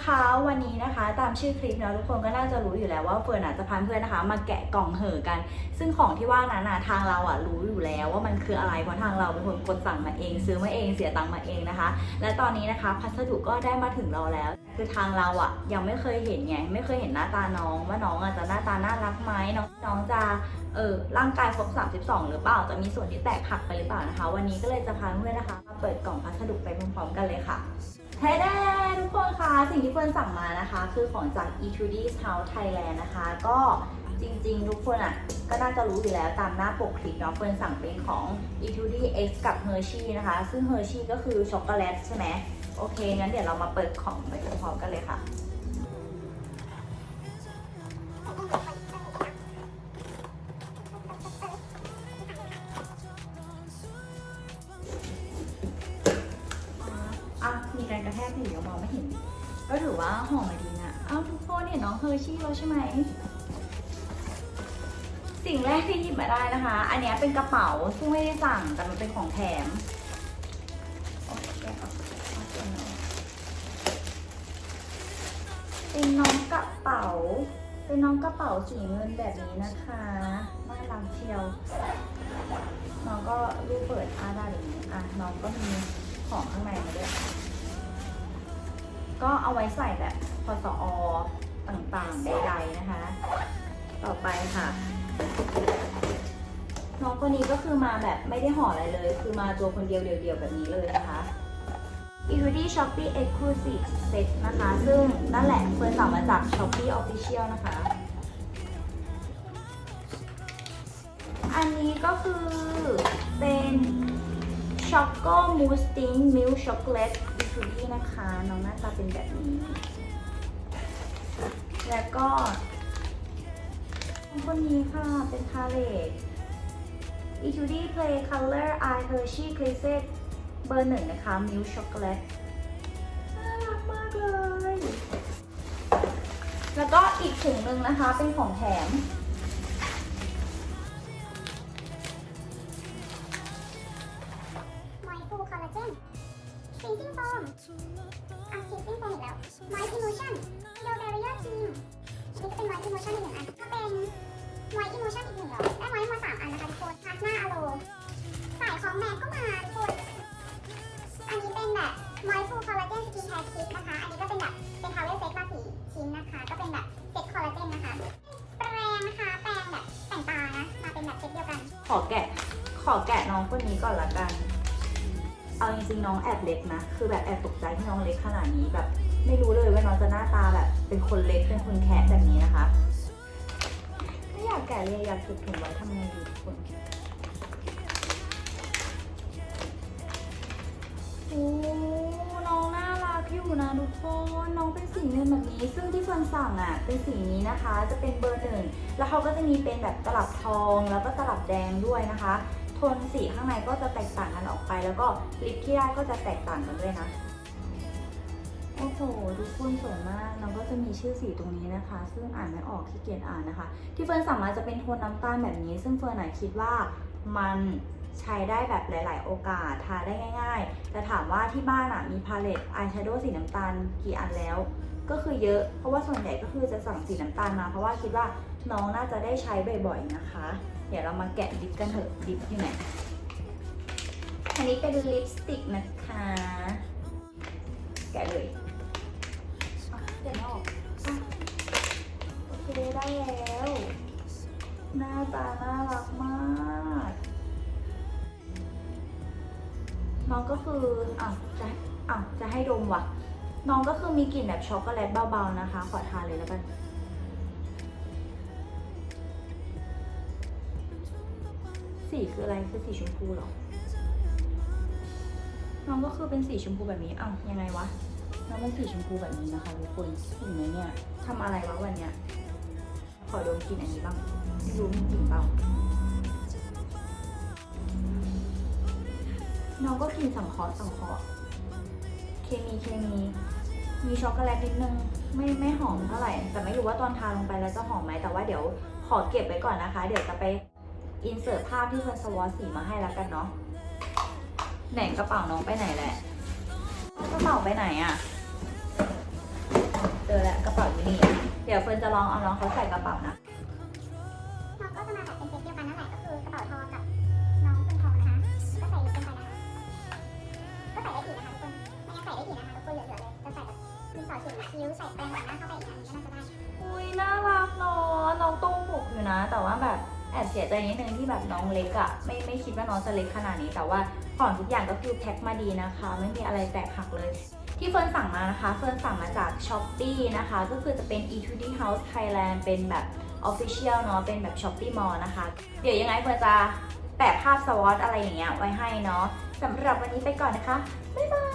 นะคะ วันนี้นะคะตามชื่อคลิปเนาะทุกคนก็น่าจะรู้อยู่แล้วว่าเฟิร์นอาจจะพาเพื่อนนะคะ มาแกะกล่องเห่อกัน ซึ่งของที่ว่านั้นนะทางเราอะรู้อยู่แล้วว่ามันคืออะไรเพราะทางเราเป็นคนกดสั่งมาเอง ซื้อมาเองเสียตังค์มาเองนะคะ และตอนนี้นะคะ พัสดุก็ได้มาถึงเราแล้ว คือทางเราอะยังไม่เคยเห็นไงไม่เคยเห็นหน้าตาน้องว่าน้องอาจจะหน้าตาน่ารักไหมน้องน้องจะเออร่างกายครบ 32 หรือเปล่าจะมีส่วนที่แตกหักไปหรือเปล่านะคะ วันนี้ก็เลยจะพาเพื่อนนะคะมาเปิดกล่องพัสดุไปพร้อมๆกันเลยค่ะ เฮ้ได้ทุกคนคะสิ่งที่เฟิร์นสั่งมานะคะ คือของจาก e 2 d House Thailand นะคะ ก็จริงๆ ทุกคนอะ ก็น่าจะรู้อยู่แล้วตามหน้าปกคลิปเนาะเฟิร์นสั่งเป็นของ e 2 d X กับ Hershey นะคะ ซึ่ง Hershey ก็คือช็อกโกแลตใช่ไหมโอเค งั้นเดี๋ยวเรามาเปิดของไปพร้อมกันเลยค่ะ อะมีการกระแทกผิวยังมองไม่เห็น ก็ถือว่าหอมมาดีนะเอ้าทุกคนเห็นน้องเฮอร์ชี่แล้วใช่ไหม สิ่งแรกที่หยิบมาได้นะคะ อันนี้เป็นกระเป๋าซึ่งไม่ได้สั่งแต่มันเป็นของแถมเคเอาเอาตัวน้องเป็นน้องกระเป๋า เป็นน้องกระเป๋าสีเงินแบบนี้นะคะน่ารักเชียว น้องก็รูปเปิดอาได้แบบนี้อะน้องก็มี ของข้างในมาด้วย ก็เอาไว้ใส่แบบพสอต่างๆใดๆนะคะ ต่อไปค่ะ น้องคนนี้ก็คือมาแบบไม่ได้ห่ออะไรเลย คือมาตัวคนเดียวเดียวๆแบบนี้เลยนะคะ e q u i t y Shopee Exclusive Set นะคะ ซึ่งนั่นแหละเฟิร์นสั่งมาจาก Shopee Official นะคะ อันนี้ก็คือเป็น ช็อกโกมูสติ้งมิลช็อกโกแลตอิทูดี้นะคะ น้องหน้าตาเป็นแบบนี้ แล้วก็คนนี้ค่ะ เป็นพาเลตอิทูดี้เพลย์คัลเลอร์ไอเฮอร์ชี่คลิเซตเบอร์หนึ่งนะคะ มิลช็อกโกแลตน่ารักมากเลย แล้วก็อีกถุงหนึ่งนะคะ เป็นของแถม อะคลีนซิ่งโฟมอีกแล้วมอยอิโมชั่นโยเบริเออร์ทีมนี่ก็เป็นมอยอิโมชั่นอีกหนึ่งอันก็เป็นมอยอิโมชั่นอีกหนึ่งเหรอได้มอยมาสามอันนะคะทุกคนพลาสมาอโลสายของแมนก็มาทุกคนอันนี้เป็นแบบมอยฟูคอลลาเจนสกินแคร์คิดนะคะ อันนี้ก็เป็นแบบเป็นทาวเวลเซ็ตมาสี่ชิ้นนะคะ ก็เป็นแบบเซ็ตคอลลาเจนนะคะ แปรงนะคะ แปรงแบบแต่งตานะ มาเป็นแบบเซ็ตเดียวกัน ขอแกะ ขอแกะน้องคนนี้ก่อนละกัน เอาจริงๆน้องแอบเล็กนะ คือแบบแอบตกใจที่น้องเล็กขนาดนี้แบบ ไม่รู้เลยว่าน้องจะหน้าตาแบบ เป็นคนเล็กเป็นคนแคะแบบนี้นะคะไม่อยากแกะเลยอยากเก็บถุงไว้ทำไงดีทุกคนโอ้น้องน่ารักอยู่นะทุกคนน้องเป็นสีเงินแบบนี้ ซึ่งที่เฟิร์นสั่งอะเป็นสีนี้นะคะ จะเป็นเบอร์หนึ่งแล้วเขาก็จะมีเป็นแบบตลับทองแล้วก็ตลับแดงด้วยนะคะ นสีข้างในก็จะแตกต่างกันออกไป แล้วก็ลิปที่ได้ก็จะแตกต่างกันด้วยนะ โอ้โหทุกคนสวยมากแล้วก็จะมีชื่อสีตรงนี้นะคะ ซึ่งอ่านไม่ออกขี้เกียจอ่านนะคะ ที่เฟิร์นสั่งมาจะเป็นโทนน้ำตาลแบบนี้ ซึ่งเฟิร์นอะคิดว่ามันใช้ได้แบบหลาย ๆ โอกาสทาได้ง่าย ๆ แต่ถามว่าที่บ้านอะมีพาเลตอายแชโดว์สีน้ำตาลกี่อันแล้ว ก็คือเยอะ เพราะว่าส่วนใหญ่ก็คือจะสั่งสีน้ำตาลมา เพราะว่าคิดว่า น้องน่าจะได้ใช้บ่อยๆนะคะ เดี๋ยวเรามาแกะลิปกันเถอะลิปอยู่ไหนอันนี้เป็นลิปสติกนะคะ แกะเลยอะแกะไม่ออกอะโอเคได้แล้ว หน้าตาน่ารักมากน้องก็คืออะจะอะจะให้ดมว่ะ น้องก็คือมีกลิ่นแบบช็อกโกแลตเบาๆนะคะ ขอทานเลยแล้วกัน สีคืออะไรคือสีชมพูเหรอน้องก็คือเป็นสีชมพูแบบนี้เอ้ายังไงวะน้องเป็นสีชมพูแบบนี้นะคะทุกคนเห็นไหมเนี่ยทำอะไรวะวันเนี้ยขอดมกลิ่นอันนี้บ้างไม่รู้มีกลิ่นเปล่าน้องก็กลิ่นสังเคราะห์สังเคราะห์เคมีเคมีมีช็อกโกแลตนิดนึงไม่ไม่หอมเท่าไหร่ แต่ไม่รู้ว่าตอนทาลงไปแล้วจะหอมไหมแต่ว่าเดี๋ยวขอเก็บไว้ก่อนนะคะ เดี๋ยวจะไป อินเสิร์ตภาพที่เฟิร์นสวอตสีมาให้แล้วกันเนาะไหนกระเป๋าน้องไปไหนแหละกระเป๋าไปไหนอะป๋าอยู่นี่เดี๋ยวเฟิร์นจะลองเอาน้องเขาใส่กระเป๋านะน้องก็จะมาแบบเป็นเซตเดียวกันนั่นแหละก็คือกระเป๋าทองกับน้องเป็นทองนะคะก็ใส่ลิปกันไปนะคะก็ใส่ได้อีกนะคะทุกคนไม่งั้นใส่ได้อีกนะคะทุกคนเหลือๆเลยจะใส่แบบดินสอเขียนคิ้วใส่แปรงแต่งหน้าเข้าไปอีกอันนี้ก็น่าจะได้อุ้ยน่ารักเนาะน้องโตปกอยู่นะ แต่ว่าแบบ แอบเสียใจนิดนึงที่แบบน้องเล็กอะไม่ไม่คิดว่าน้องจะเล็กขนาดนี้ แต่ว่าของทุกอย่างก็คือแพ็คมาดีนะคะ ไม่มีอะไรแตกหักเลย ที่เฟิร์นสั่งมานะคะ เฟิร์นสั่งมาจาก s h อ p e e นะคะ ก็คือจะเป็น Etude House Thailand เป็นแบบ Official เนาะเป็นแบบ Shopee Mall นะคะ เดี๋ยวยังไงเฟิร์นจะแปะภาพสวอตอะไรอย่างเงี้ยไว้ให้เนาะสำหรับวันนี้ไปก่อนนะคะ บ๊ายบาย